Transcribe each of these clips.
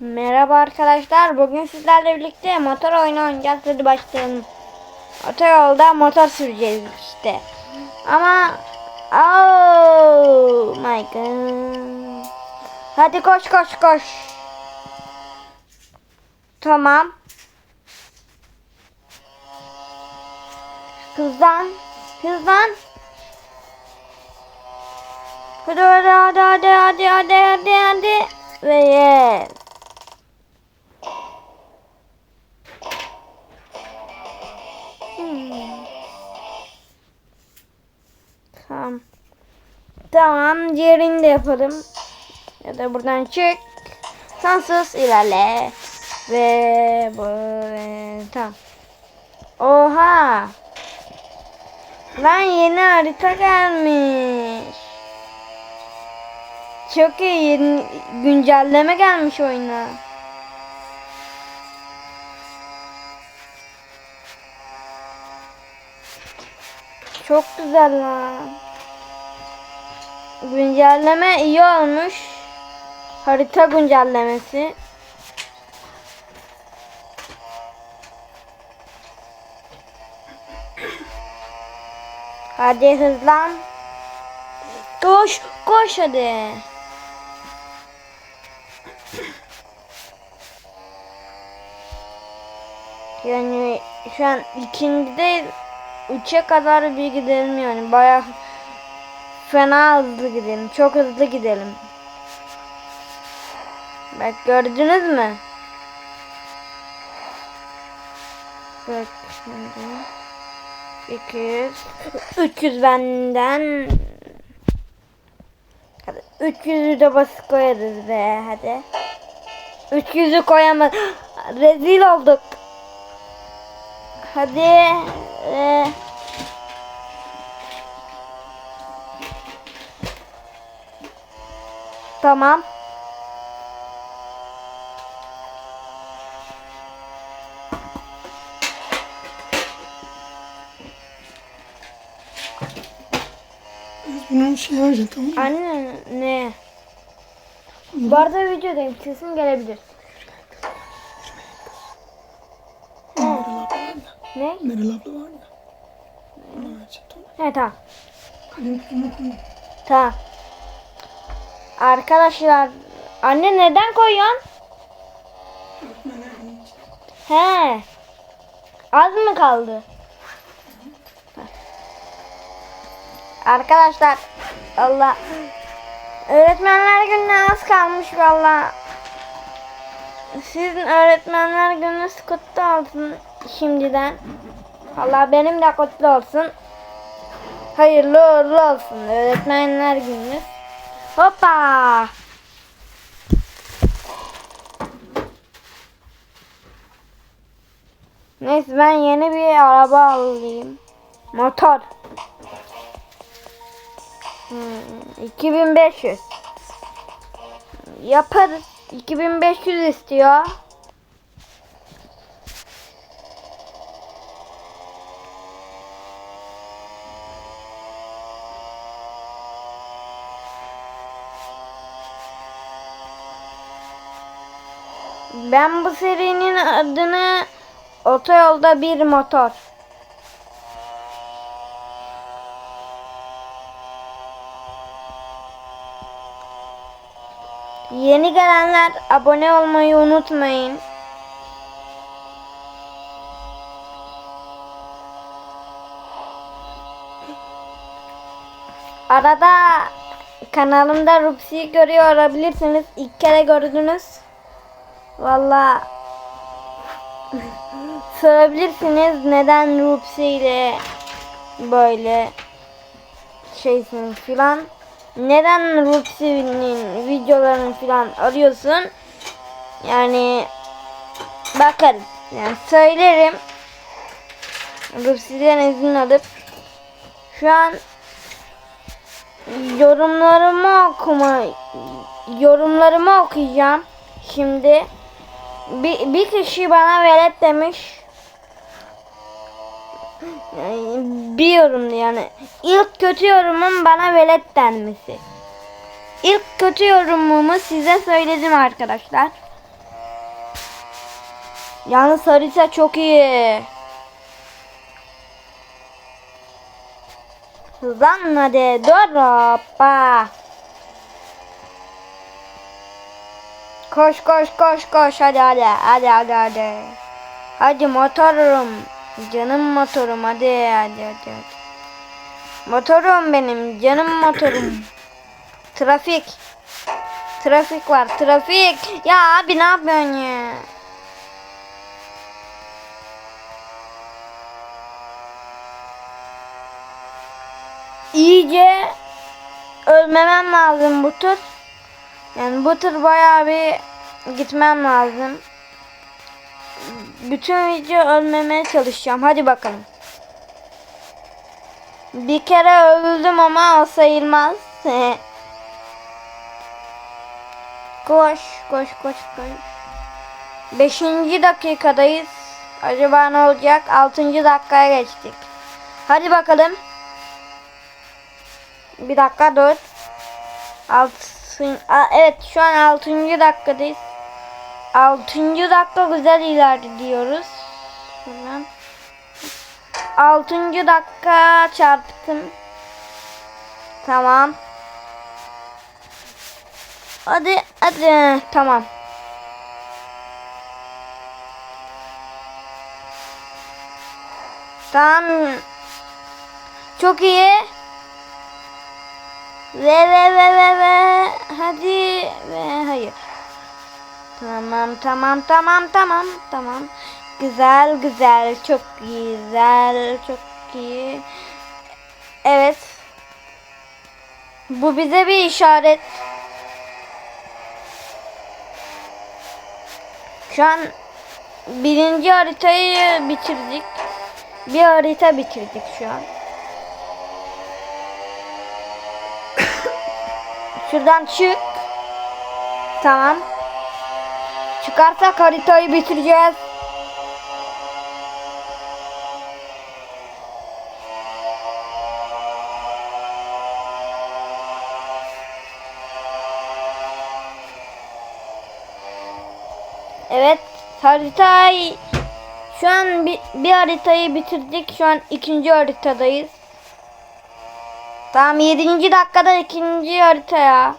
Merhaba arkadaşlar. Bugün sizlerle birlikte motor oyunu oynayacağız. Hadi başlayalım. Otoyolda motor süreceğiz işte. Ama Oh my god. Hadi koş koş koş. Tamam. Hızlan. Hızlan. Hadi hadi hadi hadi hadi hadi hadi hadi. Ve yes. Tamam. Tamam diğerini de yapalım. Ya da buradan çık. Sansız ilerle. Ve bu tamam. Oha. Lan yeni harita gelmiş. Çok iyi yeni güncelleme gelmiş oyuna. Çok güzel lan. Güncelleme iyi olmuş. Harita güncellemesi. Hadi hızlan. Koş, koş hadi. Yani şu an ikinci değil, üçe kadar bir gidelim yani. Baya fena hızlı gidelim. Çok hızlı gidelim. Bak gördünüz mü? Bak şimdi. 200 300 benden Hadi 300'ü de basit koyarız be hadi 300'ü koyamaz Rezil olduk Hadi ee, Tamam Bunun şey harca tamam mı? Anne ne? Bu arada videodayım sesim gelebilir. Ne? Meral abla var ya. Ona tamam. He tamam Kalem kutusuna koy. Tamam. Arkadaşlar anne neden koyuyorsun? He. Az mı kaldı? Arkadaşlar Allah Öğretmenler gününe az kalmış valla. Sizin öğretmenler gününüz kutlu olsun şimdiden. Allah benim de kutlu olsun. Hayırlı uğurlu olsun öğretmenler gününüz. Hoppa. Neyse ben yeni bir araba alayım. Motor. Hmm, 2500. Yaparız. 2500 istiyor. Ben bu serinin adını Otoyolda bir motor. Yeni gelenler abone olmayı unutmayın. Arada kanalımda Rupsi'yi görüyor olabilirsiniz. İlk kere gördünüz. Valla sorabilirsiniz neden Rupsi ile böyle şeysin filan. Neden Rupsi'nin videolarını filan arıyorsun? Yani bakarım. Yani söylerim. Rupsi'den izin alıp şu an yorumlarımı okuma yorumlarımı okuyacağım. Şimdi bir, bir kişi bana velet demiş. Bir yorum yani. İlk kötü yorumum bana velet denmesi. İlk kötü yorumumu size söyledim arkadaşlar. Yalnız harita çok iyi. Hızlan hadi. Dur. Koş koş koş koş hadi hadi hadi hadi hadi. Hadi motorum. Canım motorum hadi hadi hadi. hadi. Motorum benim canım motorum. Trafik. Trafik var trafik. Ya abi ne yapıyorsun ya? İyice ölmemem lazım bu tur. Yani bu tur bayağı bir gitmem lazım. Bütün video ölmemeye çalışacağım. Hadi bakalım. Bir kere öldüm ama o sayılmaz. koş, koş, koş, koş. Beşinci dakikadayız. Acaba ne olacak? Altıncı dakikaya geçtik. Hadi bakalım. Bir dakika dur. Altın, Aa, evet şu an altıncı dakikadayız. Altıncı dakika güzel ilerliyoruz. Şuradan. Altıncı dakika çarptım. Tamam. Hadi hadi tamam. Tamam. Çok iyi. Ve ve ve ve ve hadi ve hayır. Tamam tamam tamam tamam tamam. Güzel güzel çok güzel çok iyi. Evet. Bu bize bir işaret. Şu an birinci haritayı bitirdik. Bir harita bitirdik şu an. Şuradan çık. Tamam. Çıkarsak haritayı bitireceğiz. Evet haritayı şu an bir, bir haritayı bitirdik. Şu an ikinci haritadayız. Tamam 7. dakikada ikinci harita ya.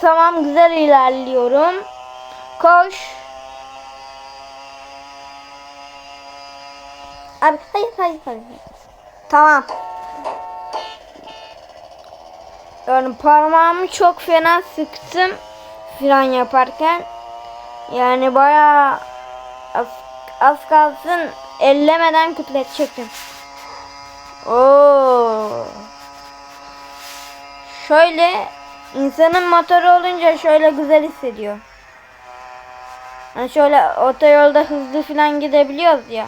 Tamam güzel ilerliyorum. Koş. Abi hayır hayır hayır. Tamam. Yani parmağımı çok fena sıktım fren yaparken. Yani bayağı az, az kalsın ellemeden kütletecektim. Oo. Şöyle insanın motoru olunca şöyle güzel hissediyor. Hani şöyle otoyolda hızlı falan gidebiliyoruz ya.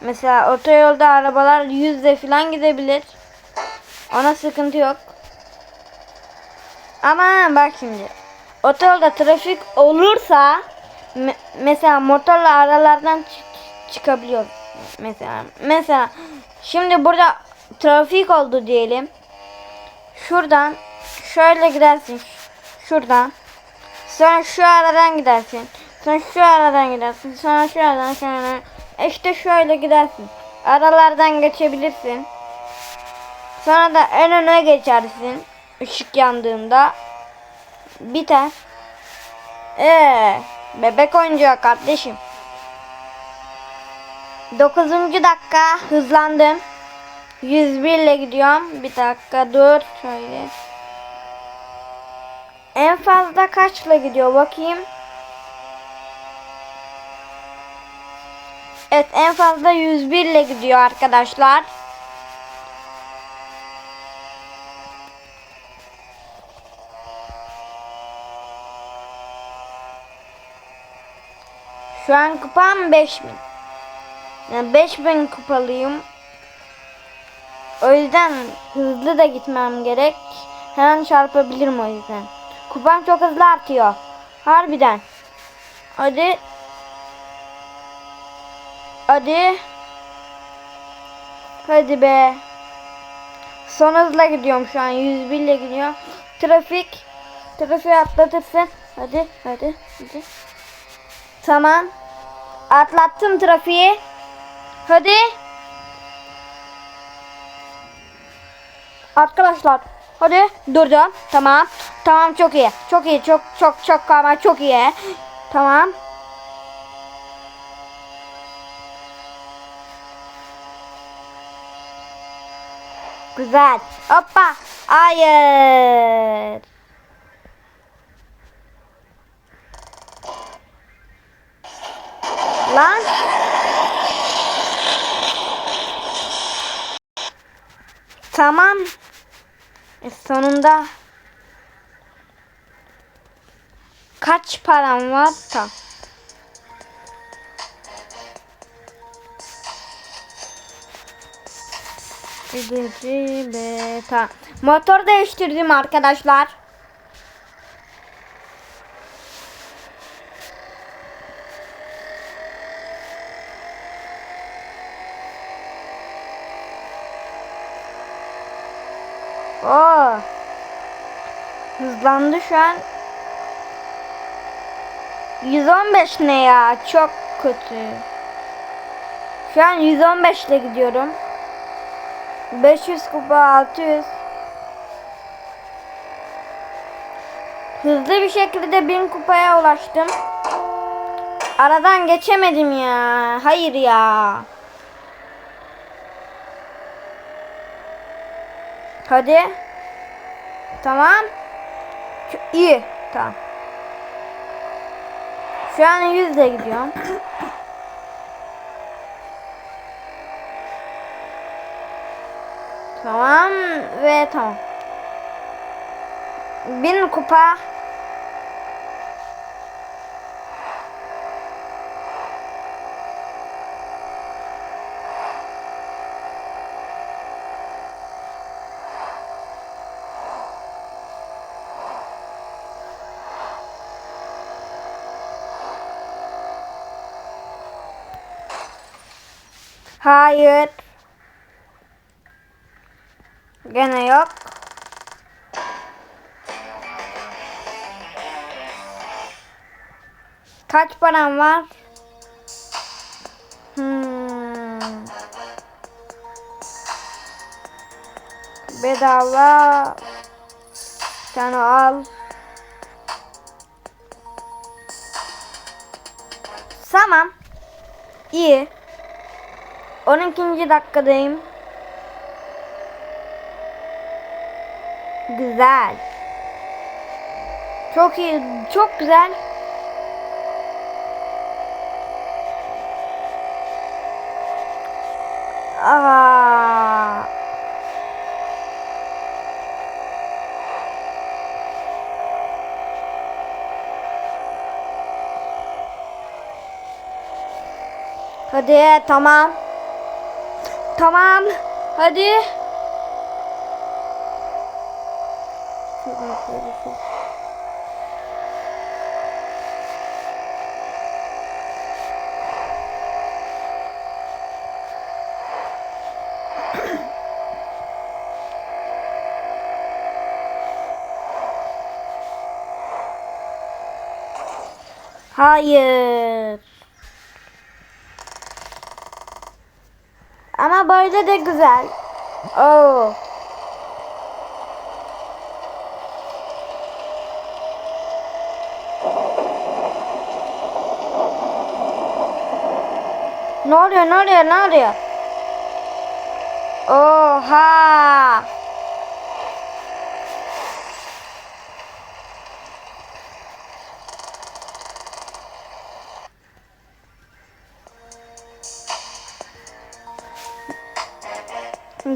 Mesela otoyolda arabalar yüzde falan gidebilir. Ona sıkıntı yok. Ama bak şimdi. Otoyolda trafik olursa me- mesela motorla aralardan çık- çıkabiliyoruz. Mesela mesela şimdi burada trafik oldu diyelim. Şuradan şöyle gidersin. Şuradan. Sonra şu aradan gidersin. Sonra şu aradan gidersin. Sonra şu aradan sonra işte şöyle gidersin. Aralardan geçebilirsin. Sonra da en öne geçersin. Işık yandığında. Biter. Ee, bebek oyuncağı kardeşim. 9. dakika hızlandım. 101 ile gidiyorum. Bir dakika dur şöyle. En fazla kaçla gidiyor bakayım. Evet en fazla 101 ile gidiyor arkadaşlar. Şu an kupam 5000. Yani 5000 kupalıyım. O yüzden hızlı da gitmem gerek. Her an çarpabilirim o yüzden. Kupam çok hızlı artıyor. Harbiden. Hadi. Hadi. Hadi be. Son hızla gidiyorum şu an. 101 ile gidiyor. Trafik. Trafiği atlatırsın. Hadi hadi hadi. Tamam. Atlattım trafiği. Hadi. Arkadaşlar hadi durdum. Tamam. Tamam çok iyi. Çok iyi. Çok çok çok ama çok iyi. Tamam. Güzel. Hoppa. Hayır. Lan. Tamam. E, sonunda. Kaç param var? Be tamam. Motor değiştirdim arkadaşlar. Oo. Hızlandı şu an. 115 ne ya? Çok kötü. Şu an 115 ile gidiyorum. 500 kupa 600. Hızlı bir şekilde 1000 kupaya ulaştım. Aradan geçemedim ya. Hayır ya. Hadi. Tamam. Şu, iyi. Tamam. Şu an 100 ile gidiyorum. Tamam ve tamam. Bin kupa. Hayır. Gene yok. Kaç param var? Hmm. Bedava. Tane al. Tamam. İyi. 12. dakikadayım. Güzel. Çok iyi, çok güzel. Aa. Hadi tamam. Tamam. Hadi. Hayır. Ama böyle de güzel. Oo. Ne oluyor ne oluyor ne oluyor? Oha.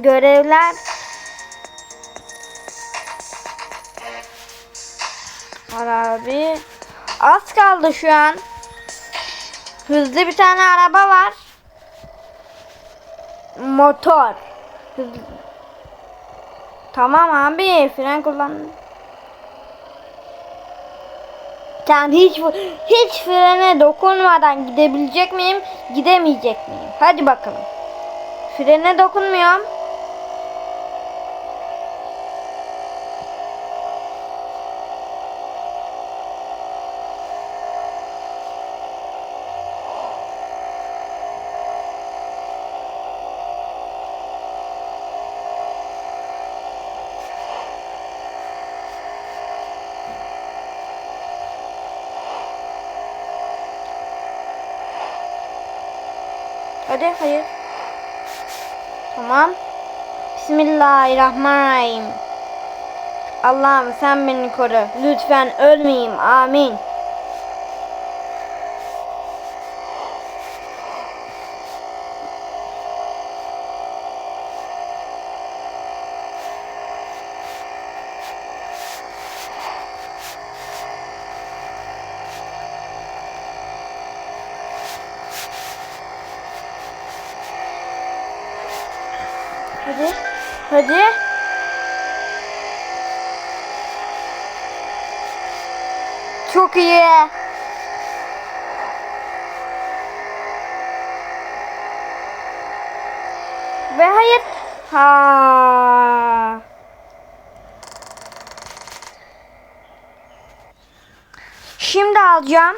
Görevler Var abi. Az kaldı şu an. Hızlı bir tane araba var. Motor. Hızlı. Tamam abi fren kullan. Sen hiç hiç frene dokunmadan gidebilecek miyim? Gidemeyecek miyim? Hadi bakalım. Frene dokunmuyorum. Hadi hayır. Tamam. Bismillahirrahmanirrahim. Allah'ım sen beni koru. Lütfen ölmeyeyim. Amin. Ve hayır. Ha. Şimdi alacağım.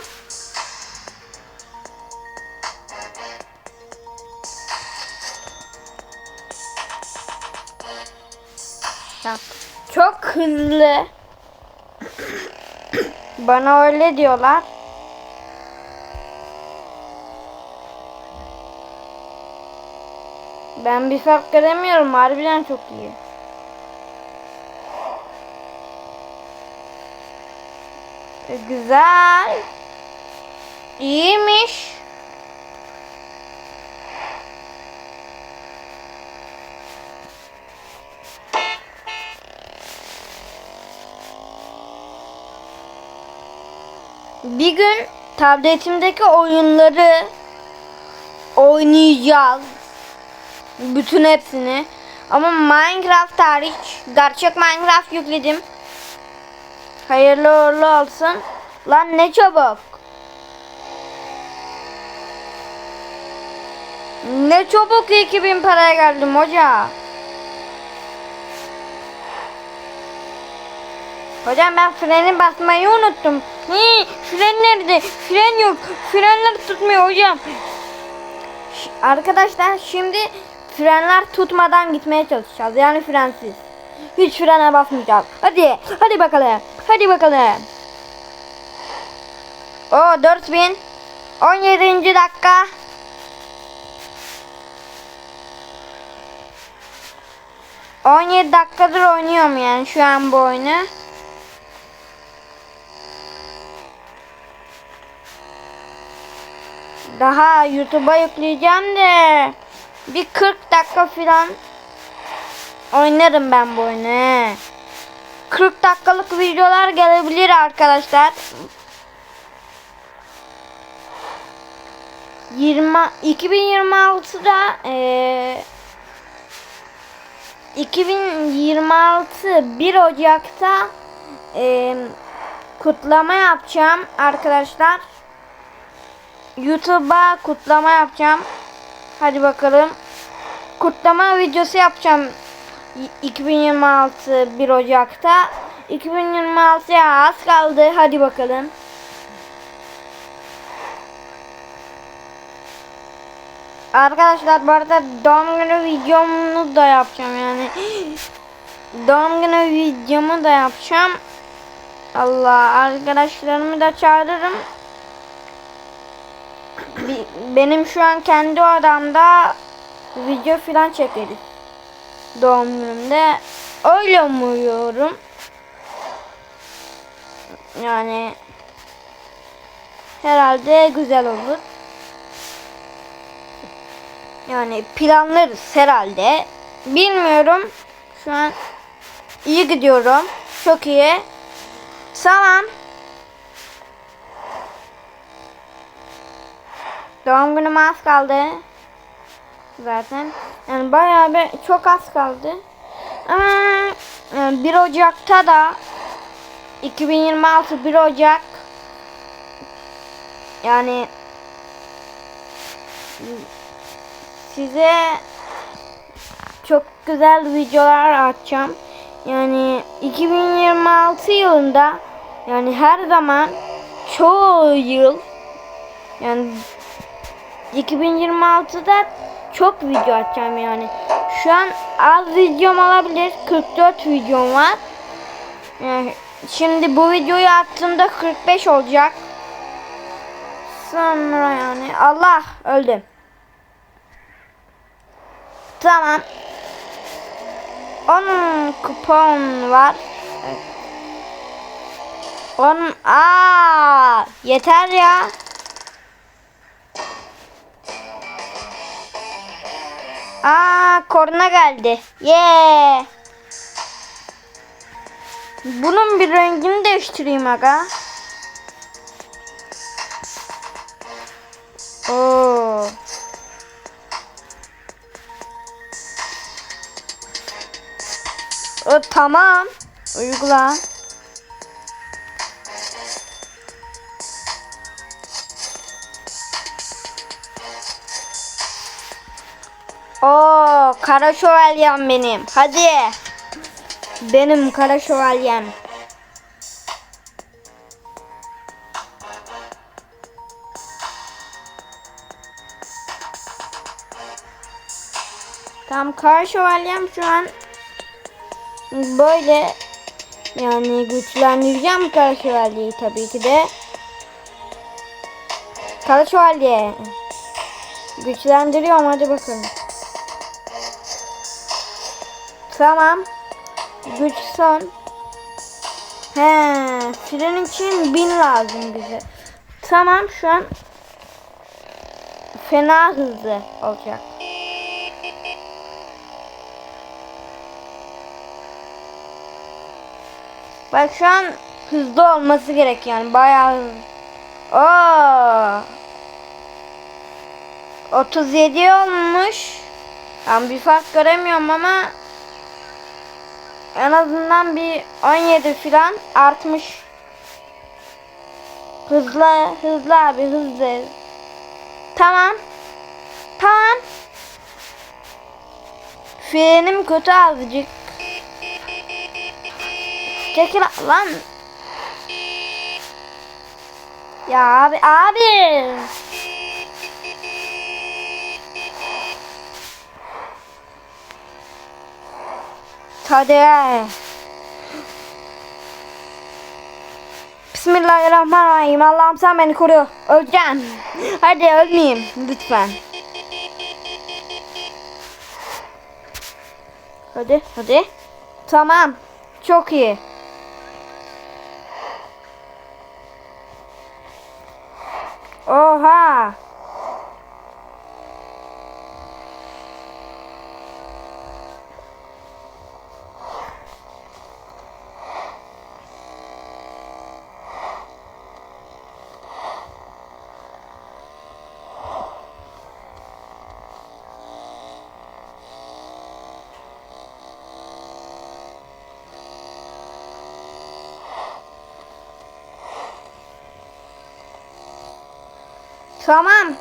Çok hızlı. Bana öyle diyorlar. Ben bir fark göremiyorum. Harbiden çok iyi. E, güzel. İyiymiş. Bir gün tabletimdeki oyunları oynayacağız. Bütün hepsini. Ama Minecraft hariç gerçek Minecraft yükledim. Hayırlı uğurlu olsun. Lan ne çabuk. Ne çabuk 2000 paraya geldim hoca. Hocam ben freni basmayı unuttum. Hi, fren nerede? Fren yok. Frenler tutmuyor hocam. Arkadaşlar şimdi frenler tutmadan gitmeye çalışacağız. Yani frensiz. Hiç frene basmayacağız. Hadi. Hadi bakalım. Hadi bakalım. O 4000 17. dakika. On yedi dakikadır oynuyorum yani şu an bu oyunu. Daha YouTube'a yükleyeceğim de bir 40 dakika falan oynarım ben bu oyunu. he. 40 dakikalık videolar gelebilir arkadaşlar. 20 2026'da eee 2026 1 Ocak'ta eee, kutlama yapacağım arkadaşlar. YouTube'a kutlama yapacağım. Hadi bakalım. Kutlama videosu yapacağım. Y- 2026 1 Ocak'ta. 2026'ya az kaldı. Hadi bakalım. Arkadaşlar bu arada doğum günü videomu da yapacağım yani. Doğum günü videomu da yapacağım. Allah arkadaşlarımı da çağırırım. Benim şu an kendi odamda video filan çekeriz. Doğum günümde. Öyle umuyorum. Yani herhalde güzel olur. Yani planlarız herhalde. Bilmiyorum. Şu an iyi gidiyorum. Çok iyi. Tamam. Doğum günüm az kaldı. Zaten. Yani bayağı bir çok az kaldı. Ama e, 1 Ocak'ta da 2026 1 Ocak yani size çok güzel videolar atacağım. Yani 2026 yılında yani her zaman çoğu yıl yani 2026'da çok video atacağım yani. Şu an az videom olabilir. 44 videom var. Yani şimdi bu videoyu attığımda 45 olacak. Sonra yani Allah öldüm. Tamam. 10 kupon var. Evet. 10 aa yeter ya. Aa korna geldi. Yeah. Bunun bir rengini değiştireyim aga. Oo. O, tamam. Uygula. Kara şövalyem benim. Hadi. Benim kara şövalyem. Tam kara şövalyem şu an böyle yani güçlendireceğim kara şövalyeyi tabii ki de. Kara şövalye. Güçlendiriyorum hadi bakalım. Tamam. Güç son. He, fren için bin lazım bize. Tamam şu an fena hızlı olacak. Bak şu an hızlı olması gerek yani bayağı hızlı. Oo. 37 olmuş. Ben bir fark göremiyorum ama en azından bir 17 falan artmış. Hızlı, hızlı abi hızlı. Tamam. Tamam. Frenim kötü azıcık. Çekil lan. Ya abi abi. Hadi. Bismillahirrahmanirrahim. Allah'ım sen beni koru. Öleceğim. Hadi ölmeyeyim lütfen. Hadi hadi. Tamam. Çok iyi. Oha. Tamam.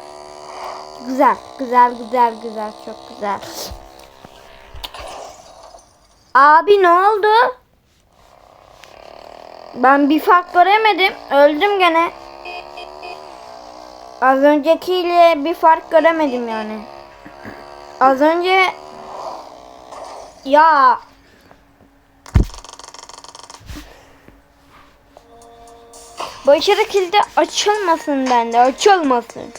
Güzel, güzel, güzel, güzel, çok güzel. Abi ne oldu? Ben bir fark göremedim. Öldüm gene. Az öncekiyle bir fark göremedim yani. Az önce ya Başarı kilidi açılmasın bende. Açılmasın.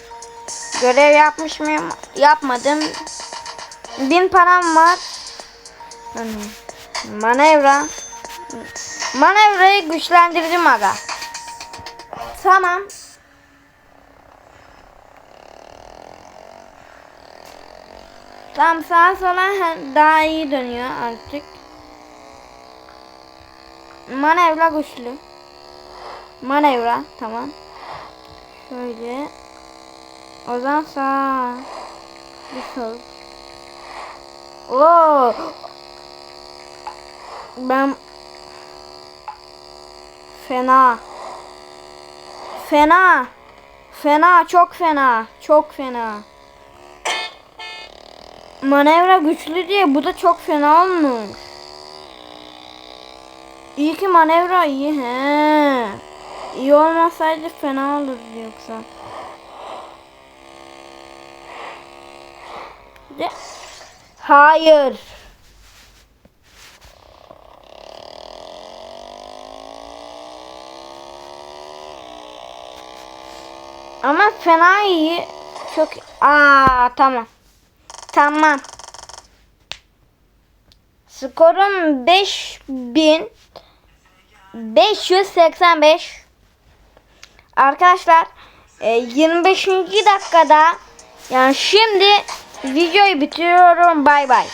Görev yapmış mıyım? Yapmadım. Bin param var. Manevra. Manevrayı güçlendirdim aga. Tamam. Tam sağa sola daha iyi dönüyor artık. Manevra güçlü. Manevra tamam. Şöyle. O zaman sağ. Bir sol. Oo. Ben fena. Fena. Fena, çok fena. Çok fena. Manevra güçlü diye bu da çok fena olmuş. İyi ki manevra iyi he. İyi olmasaydı fena olurdu yoksa. De Hayır. Ama fena iyi. Çok Aa tamam. Tamam. Skorum 5000 585. Arkadaşlar e, 25. dakikada yani şimdi videoyu bitiriyorum. Bay bay.